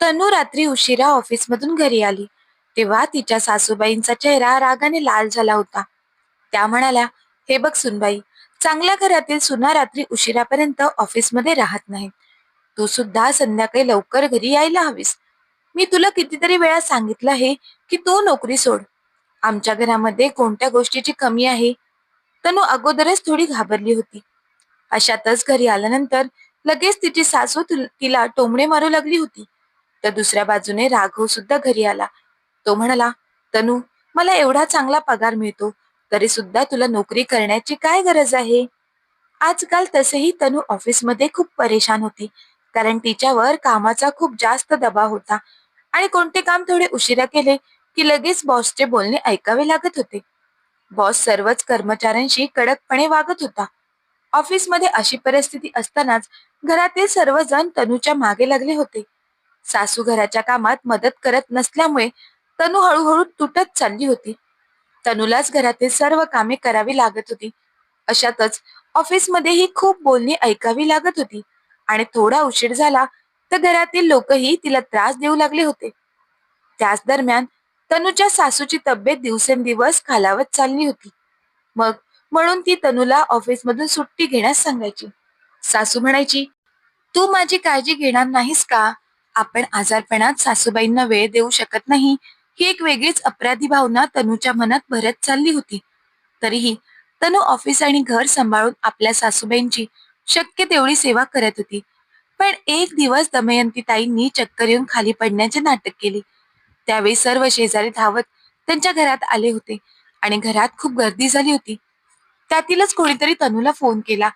तनू रात्री उशिरा ऑफिसमधून घरी आली. तेव्हा तिच्या सासूबाईंचा चेहरा रागाने लाल झाला होता. त्या म्हणाल्या हे बघ सुनबाई चांगल्या घरातील सुना रात्री उशिरापर्यंत ऑफिसमध्ये राहत नाही. तू सुद्धा संध्याकाळी लवकर घरी यायला हवीस. मी तुला कितीतरी वेळा सांगितलं आहे की तू नोकरी सोड. आमच्या घरामध्ये कोणत्या गोष्टीची कमी आहे? तनू अगोदरच थोडी घाबरली होती. अशातच घरी आल्यानंतर लगेच तिची सासू तुल- तिला टोमणे मारू लागली होती. तर दुसऱ्या बाजूने राघव सुद्धा घरी आला. तो म्हणाला तनु मला एवढा चांगला पगार मिळतो तरी सुद्धा तुला नोकरी करण्याची काय गरज आहे? आजकाल तसेही तनु ऑफिसमध्ये खूप परेशान होती कारण तिच्यावर कामाचा खूप जास्त दबाव होता आणि कोणते काम थोडे उशिरा केले की लगेच बॉसचे बोलणे ऐकावे लागत होते. बॉस सर्वच कर्मचाऱ्यांशी कडकपणे वागत होता. ऑफिसमध्ये अशी परिस्थिती असतानाच घरातील सर्वजण तनूच्या मागे लागले होते. सासू घराच्या कामात मदत करत नसल्यामुळे तनू हळूहळू तुटत चालली होती. तनूलाच घरातील सर्व कामे करावी लागत होती. अशातच ऑफिसमध्येही खूप बोलणी ऐकावी लागत होती आणि थोडा उशीर झाला तर घरातील लोकही तिला त्रास देऊ लागले होते. त्याच दरम्यान तनूच्या सासूची तब्येत दिवसेंदिवस खालावत चालली होती. मग म्हणून ती तनूला ऑफिसमधून सुट्टी घेण्यास सांगायची. सासू म्हणायची तू माझी काळजी घेणार नाहीस का? आपण आजारपणात सासूबाईंना वेळ देऊ शकत नाही. ही एक वेगळीच अपराधी भावना तनूच्या मनात भरत चालली होती. तरीही तनू ऑफिस आणि घर सांभाळून आपल्या सासूबाईंची शक्य तेवढी सेवा करत होती. पण एक दिवस दमयंती ताईंनी चक्कर येऊन खाली पडण्याचे नाटक केले. त्यावेळी सर्व शेजारी धावत त्यांच्या घरात आले होते आणि घरात खूप गर्दी झाली होती. त्यातीलच कोणीतरी तनूला फोन केला.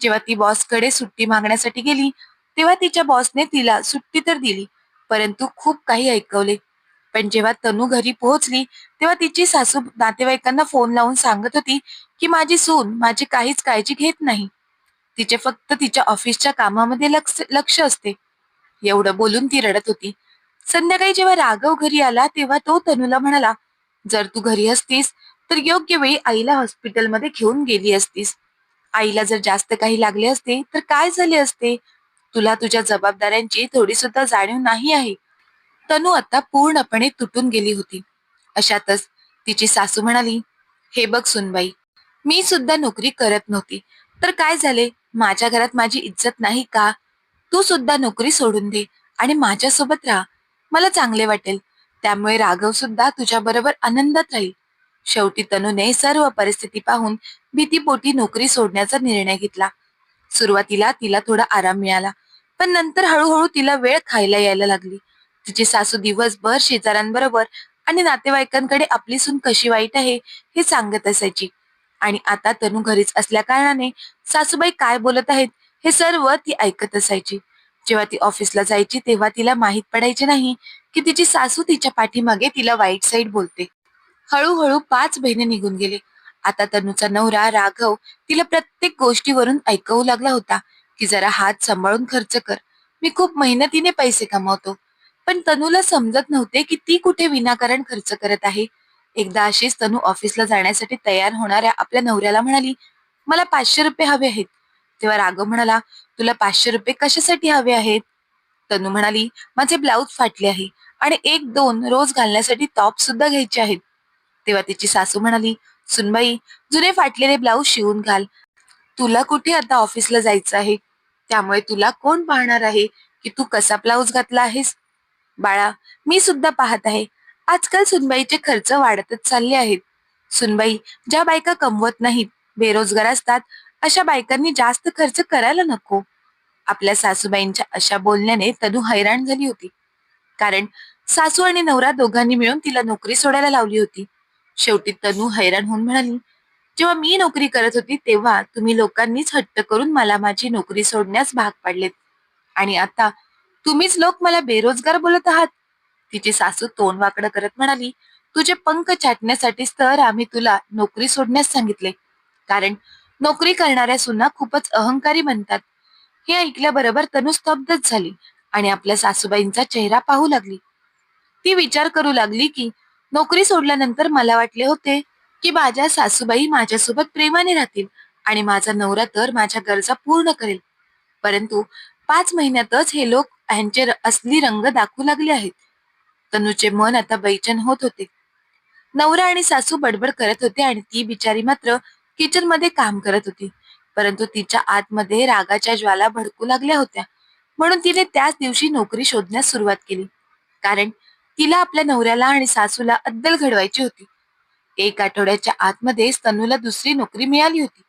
जेव्हा ती बॉसकडे सुट्टी मागण्यासाठी गेली तेव्हा तिच्या बॉसने तिला सुट्टी तर दिली परंतु खूप काही ऐकवले. पण जेव्हा तनू घरी पोहोचली तेव्हा तिची सासू नातेवाईकांना फोन लावून सांगत होती की माझी सून माझी काहीच काळजी घेत नाही. तिचे फक्त तिच्या ऑफिसच्या कामामध्ये लक्ष लक्ष असते. एवढं बोलून ती रडत होती. संध्याकाळी जेव्हा राघव घरी आला तेव्हा तो तनूला म्हणाला जर तू घरी असतीस तर योग्य वेळी आईला हॉस्पिटलमध्ये घेऊन गेली असतीस. आईला जर जास्त काही लागले असते तर काय झाले असते? तुला तुझ्या जबाबदाऱ्यांची थोडी सुद्धा जाणीव नाही आहे. तनू आता पूर्णपणे तुटून गेली होती. अशातच तिची सासू म्हणाली हे बघ सुनबाई मी सुद्धा नोकरी करत नव्हती. तर काय झाले? माझ्या घरात माझी इज्जत नाही का? तू सुद्धा नोकरी सोडून दे आणि माझ्यासोबत राहा. मला चांगले वाटेल. त्यामुळे राघव सुद्धा तुझ्या बरोबर आनंदात राहील. शेवटी तनूने सर्व परिस्थिती पाहून भीतीपोटी नोकरी सोडण्याचा निर्णय घेतला. सुरुवातीला तिला थोडा आराम मिळाला. पण नंतर हळूहळू तिला वेळ खायला यायला लागली. तिची सासू दिवसभर शेजाऱ्यांबरोबर आणि नातेवाईकांकडे आपली सून कशी वाईट आहे हे सांगत असायची. आणि आता तनू घरीच असल्या कारणाने सासूबाई काय बोलत आहेत हे सर्व ती ऐकत असायची. जेव्हा ती ऑफिसला जायची तेव्हा तिला माहीत पडायचे नाही की तिची सासू तिच्या पाठीमागे तिला वाईट साईड बोलते. हळूहळू पाच महिने निघून गेले. आता तनूचा नवरा राघव तिला प्रत्येक गोष्टीवरून ऐकवू लागला होता की जरा हात सांभाळून खर्च कर. मी खूप मेहनतीने पैसे कमावतो. पण तनूला समजत नव्हते की ती कुठे विनाकारण खर्च करत आहे. एकदा अशीच तनू ऑफिसला जाण्यासाठी तयार होणाऱ्या आपल्या नवऱ्याला म्हणाली मला पाचशे रुपये हवे आहेत. तेव्हा राघव म्हणाला तुला पाचशे रुपये कशासाठी हवे आहेत? तनू म्हणाली माझे ब्लाऊज फाटले आहे आणि एक दोन रोज घालण्यासाठी टॉप सुद्धा घ्यायचे आहेत. तेव्हा तिची सासू म्हणाली सुनबाई जुने फाटलेले ब्लाऊज शिवून घाल. तुला कुठे आता ऑफिसला जायचं आहे? त्यामुळे तुला कोण पाहणार आहे की तू कसा ब्लाऊज घातला आहेस? बाळा मी सुद्धा पाहत आहे. आजकाल सुनबाईचे खर्च वाढतच चालले आहेत. सुनबाई ज्या बायका कमवत नाहीत बेरोजगार असतात अशा बायकांनी जास्त खर्च करायला नको. आपल्या सासूबाईंच्या अशा बोलण्याने तनू हैराण झाली होती. कारण सासू आणि नवरा दोघांनी मिळून तिला नोकरी सोडायला लावली होती. शेवटी तनू हैराण होऊन म्हणाली जेव्हा मी नोकरी करत होती तेव्हा तुम्ही लोकांनीच हट्ट करून मला माझी नोकरी सोडण्यास भाग पाडलेत. आणि आता तुम्हीच लोक मला बेरोजगार बोलत आहात. तिची सासू तोंड वाकडं करत म्हणाली तुझे पंख छाटण्यासाठीच तर आम्ही तुला नोकरी सोडण्यास सांगितले. कारण नोकरी करणाऱ्या सुना खूपच अहंकारी बनतात. हे ऐकल्याबरोबर तनू स्तब्धच झाली आणि आपल्या सासूबाईंचा चेहरा पाहू लागली. ती विचार करू लागली की नोकरी सोडल्यानंतर मला वाटले होते की माझ्या सासूबाई माझ्यासोबत प्रेमाने राहतील आणि माझा नवरा तर माझ्या गरजा पूर्ण करेल. परंतु पाच महिन्यातच हे लोक यांचे असली रंग दाखवू लागले आहेत. तनूचे मन आता बैचन होत होते. नवरा आणि सासू बडबड करत होते आणि ती बिचारी मात्र किचनमध्ये काम करत होती. परंतु तिच्या आतमध्ये रागाच्या ज्वाला भडकू लागल्या होत्या. म्हणून तिने त्याच दिवशी नोकरी शोधण्यास सुरुवात केली. कारण तिला आपल्या नवऱ्याला आणि सासूला अद्दल घडवायची होती. एक आठवड्याच्या आतमध्येच तनूला दुसरी नोकरी मिळाली होती.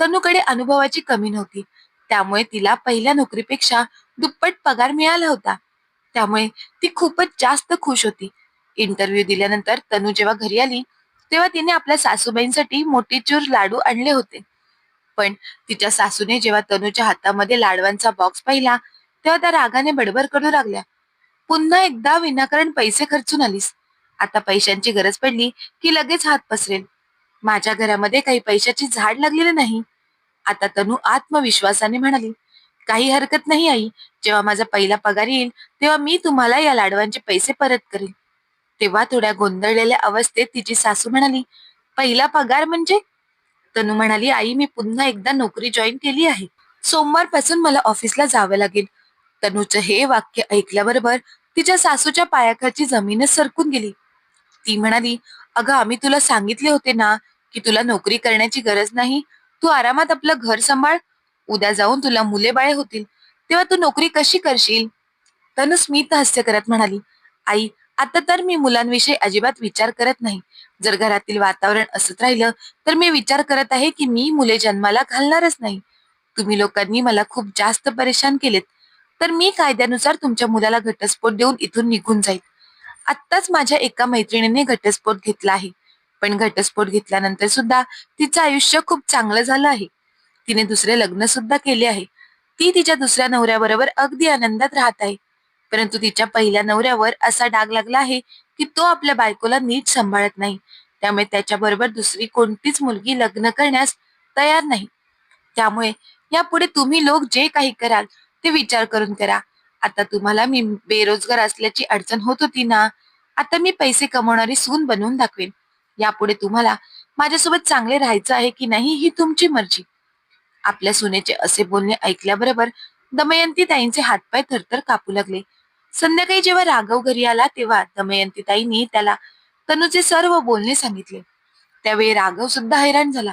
तनूकडे अनुभवाची कमी नव्हती. त्यामुळे तिला पहिल्या नोकरीपेक्षा दुप्पट पगार मिळाला होता. त्यामुळे ती खूपच जास्त खुश होती. इंटरव्ह्यू दिल्यानंतर तनू जेव्हा घरी आली तेव्हा तिने आपल्या सासूबाईंसाठी मोठीचूर लाडू आणले होते. पण तिच्या सासूने जेव्हा तनूच्या हातामध्ये लाडवांचा बॉक्स पाहिला तेव्हा त्या रागाने बडबड करू लागल्या. पुन्हा एकदा विनाकारण पैसे खर्चून आलीस. आता पैशांची गरज पडली की लगेच हात पसरेल. माझ्या घरामध्ये काही पैशाची झाड लागलेली नाही. आता तनू आत्मविश्वासाने म्हणाली काही हरकत नाही आई. जेव्हा माझा पहिला पगार येईल तेव्हा मी तुम्हाला या लाडवांचे पैसे परत करेन तेव्हा थोड्या गोंधळलेल्या अवस्थेत तिची सासू म्हणाली पहिला पगार म्हणजे? तनू म्हणाली आई मी पुन्हा एकदा नोकरी जॉईन केली आहे. सोमवारपासून मला ऑफिसला जावं लागेल. तनूचं हे वाक्य ऐकल्याबरोबर तिच्या सासूच्या पायाखालची जमीनच सरकून गेली. ती म्हणाली अगं आम्ही तुला सांगितले होते ना की तुला नोकरी करण्याची गरज नाही. तू आरामात आपलं घर सांभाळ. उद्या जाऊन तुला मुले बाळे होतील. तेव्हा तू नोकरी कशी करशील? तनु स्मित हास्य करत म्हणाली आई आता तर मी मुलांविषयी अजिबात विचार करत नाही. जर घरातील वातावरण असत राहिलं तर मी विचार करत आहे की मी मुले जन्माला घालणारच नाही. तुम्ही लोकांनी मला खूप जास्त परेशान केलेत. तर मी कायद्यानुसार तुमच्या मुलाला घटस्फोट देऊन इथून निघून जाईल आत्ताच माझ्या एका मैत्रिणीने घटस्फोट घेतला आहे. पण घटस्फोट घेतल्यानंतर सुद्धा तिचं आयुष्य खूप चांगलं झालं आहे. तिने दुसरे लग्न सुद्धा केले आहे. ती तिच्या दुसऱ्या नवऱ्याबरोबर अगदी आनंदात राहत आहे. परंतु तिच्या पहिल्या नवऱ्यावर असा डाग लागला आहे की तो आपल्या बायकोला नीट सांभाळत नाही. त्यामुळे त्याच्याबरोबर दुसरी कोणतीच मुलगी लग्न करण्यास तयार नाही. त्यामुळे यापुढे तुम्ही लोक जे काही कराल ते विचार करून करा. आता तुम्हाला मी बेरोजगार असल्याची अडचण होत होती ना आता मी पैसे कमवणारी सून बनवून दाखवेन. यापुढे तुम्हाला माझ्यासोबत चांगले राहायचं आहे की नाही ही तुमची मर्जी. आपल्या सुनेचे असे बोलणे ऐकल्याबरोबर दमयंती ताईंचे हातपाय थरथर कापू लागले. संध्याकाळी जेव्हा राघव घरी आला तेव्हा दमयंती ताईंनी त्याला तनुचे सर्व बोलणे सांगितले. त्यावेळी राघव सुद्धा हैराण झाला.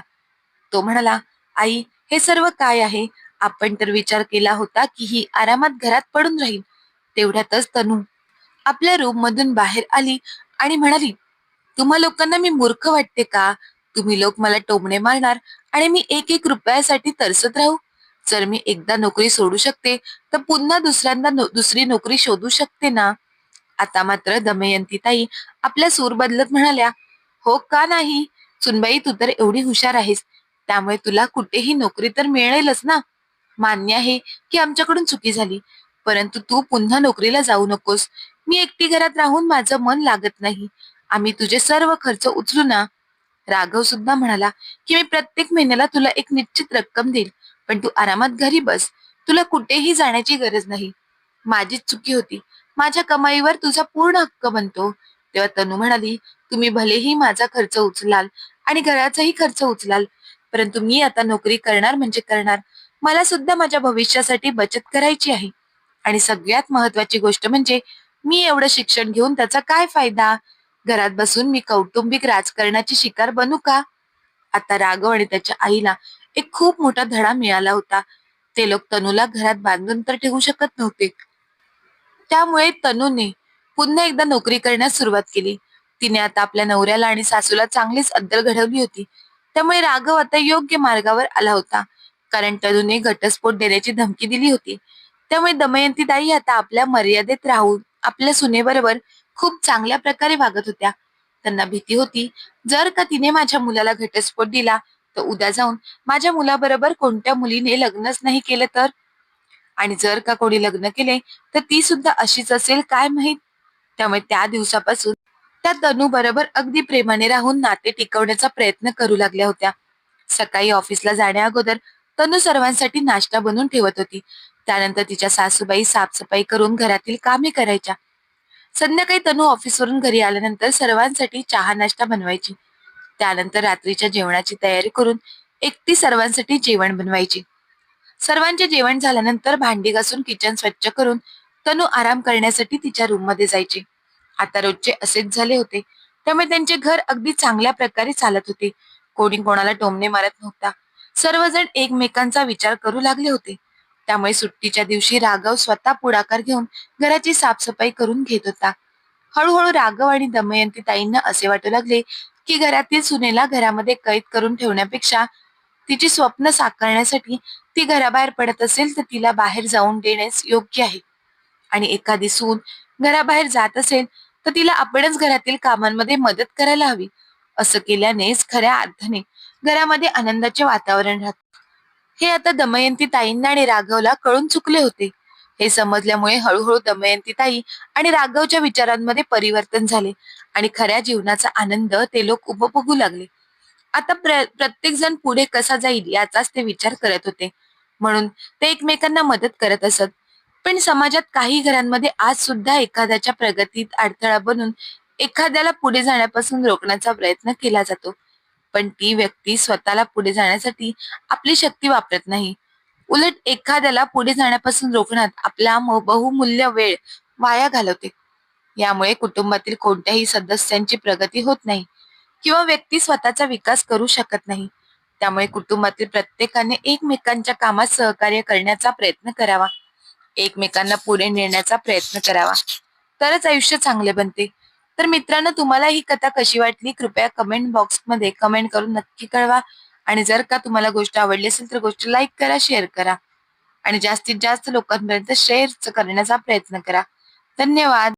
तो म्हणाला आई हे सर्व काय आहे? आपण तर विचार केला होता की ही आरामात घरात पडून राहील तेवढ्यातच तनू आपल्या रूम मधून बाहेर आली आणि म्हणाली तुम्हा लोकांना मी मूर्ख वाटते का? तुम्ही लोक मला टोमणे मारणार आणि मी एक एक रुपयासाठी तरसत राहू. जर मी एकदा नोकरी सोडू शकते तर पुन्हा दुसऱ्यांदा नो- दुसरी नोकरी शोधू शकते ना? आता मात्र दमयंती ताई आपल्या सूर बदलत म्हणाल्या हो का नाही? सुनबाई तू तर एवढी हुशार आहेस. त्यामुळे तुला कुठेही नोकरी तर मिळेलच ना? मान्य आहे की आमच्याकडून चुकी झाली. परंतु तू पुन्हा नोकरीला जाऊ नकोस. मी एकटी घरात राहून माझं मन लागत नाही. आम्ही तुझे सर्व खर्च उचलू ना? राघव सुद्धा म्हणाला की मी प्रत्येक महिन्याला तुला एक निश्चित रक्कम देईल. पण तू आरामात घरी बस. तुला कुठेही जाण्याची गरज नाही. माझीच चुकी होती. माझ्या कमाईवर तुझा पूर्ण हक्क बनतो. तेव्हा तनू म्हणाली तुम्ही भलेही माझा खर्च उचलाल आणि घराचाही खर्च उचलाल परंतु मी आता नोकरी करणार म्हणजे करणार. मला सुद्धा माझ्या भविष्यासाठी बचत करायची आहे. आणि सगळ्यात महत्वाची गोष्ट म्हणजे मी एवढं शिक्षण घेऊन त्याचा काय फायदा? घरात बसून मी कौटुंबिक राजकारणाची शिकार बनू का? आता राघव आणि त्याच्या आईला एक खूप मोठा धडा मिळाला होता. ते लोक तनूला घरात बांधून तर ठेवू शकत नव्हते. त्यामुळे तनूने पुन्हा एकदा नोकरी करण्यास सुरुवात केली. तिने आता आपल्या नवऱ्याला आणि सासूला चांगलीच अद्दल घडवली होती. त्यामुळे राघव आता योग्य मार्गावर आला होता. कारण तरुणी घटस्फोट देण्याची धमकी दिली होती. त्यामुळे दमयंतीताई आता आपल्या मर्यादेत राहून आपल्या सुनेबरोबर खूप चांगल्या प्रकारे वागत होत्या. त्यांना भीती होती जर का तिने माझ्या मुलाला घटस्फोट दिला तर उद्या जाऊन माझ्या मुलाबरोबर कोणत्या मुलीने लग्नच नाही केलं तर? आणि जर का कोणी लग्न केले तर ती सुद्धा अशीच असेल काय माहीत? त्यामुळे त्या दिवसापासून त्या तनू बरोबर अगदी प्रेमाने राहून नाते टिकवण्याचा प्रयत्न करू लागल्या होत्या. सकाळी ऑफिसला जाण्या अगोदर तनु सर्वांसाठी नाश्ता बनवून ठेवत होती. त्यानंतर तिच्या सासूबाई साफसफाई करून घरातील कामे करायच्या. संध्याकाळी तनू ऑफिसवरून घरी आल्यानंतर सर्वांसाठी चहा नाश्ता बनवायची. त्यानंतर रात्रीच्या जेवणाची तयारी करून एकटी सर्वांसाठी जेवण बनवायची. सर्वांचे जेवण झाल्यानंतर भांडी घासून किचन स्वच्छ करून तनू आराम करण्यासाठी तिच्या रूममध्ये जायचे. आता रोजचे असेच झाले होते. त्यामुळे त्यांचे घर अगदी चांगल्या प्रकारे चालत होते. कोणी कोणाला टोमणे मारत नव्हता. सर्वजण एकमेकांचा विचार करू लागले होते. त्यामुळे सुट्टीच्या दिवशी राघव स्वतः पुढाकार घेऊन घराची साफसफाई करून घेत होता. हळूहळू राघव आणि दमयंती ताईंना असे वाटू लागले की घरातील सुनेला घरामध्ये कैद करून ठेवण्यापेक्षा तिची स्वप्न साकारण्यासाठी ती घराबाहेर पडत असेल तर तिला बाहेर जाऊन देण्यास योग्य आहे. आणि एखादी सून घराबाहेर जात असेल तर तिला आपणच घरातील कामांमध्ये मदत करायला हवी असं केल्यानेच खऱ्या अर्थाने घरामध्ये आनंदाचे वातावरण राहत. हे आता दमयंती ताईंना आणि राघवला कळून चुकले होते. हे समजल्यामुळे हळूहळू दमयंती ताई आणि राघवच्या विचारांमध्ये परिवर्तन झाले आणि खऱ्या जीवनाचा आनंद ते लोक उपभोगू लागले. आता प्र प्रत्येक जण पुढे कसा जाईल याचाच ते विचार करत होते. म्हणून ते एकमेकांना मदत करत असत. पण समाजात काही घरांमध्ये आज सुद्धा एखाद्याच्या प्रगतीत अडथळा बनून एखाद्याला पुढे जाण्यापासून रोखण्याचा प्रयत्न केला जातो. पण ती व्यक्ती स्वतःला पुढे जाण्यासाठी आपली शक्ती वापरत नाही. उलट एखाद्याला पुढे जाण्यापासून रोखण्यात आपला बहुमूल्य वेळ वाया घालवते. यामुळे कुटुंबातील कोणत्याही सदस्यांची प्रगती होत नाही किंवा व्यक्ती स्वतःचा विकास करू शकत नाही. त्यामुळे कुटुंबातील प्रत्येकाने एकमेकांच्या कामात सहकार्य करण्याचा प्रयत्न करावा. एकमेकांना पुढे नेण्याचा प्रयत्न करावा. तरच आयुष्य चांगले बनते. तर मित्रांनो तुम्हाला ही कथा कशी वाटली? कृपया कमेंट बॉक्समध्ये कमेंट करून नक्की कळवा. आणि जर का तुम्हाला गोष्ट आवडली असेल तर गोष्ट लाईक करा शेअर करा. आणि जास्तीत जास्त लोकांपर्यंत शेअर करण्याचा प्रयत्न करा. धन्यवाद.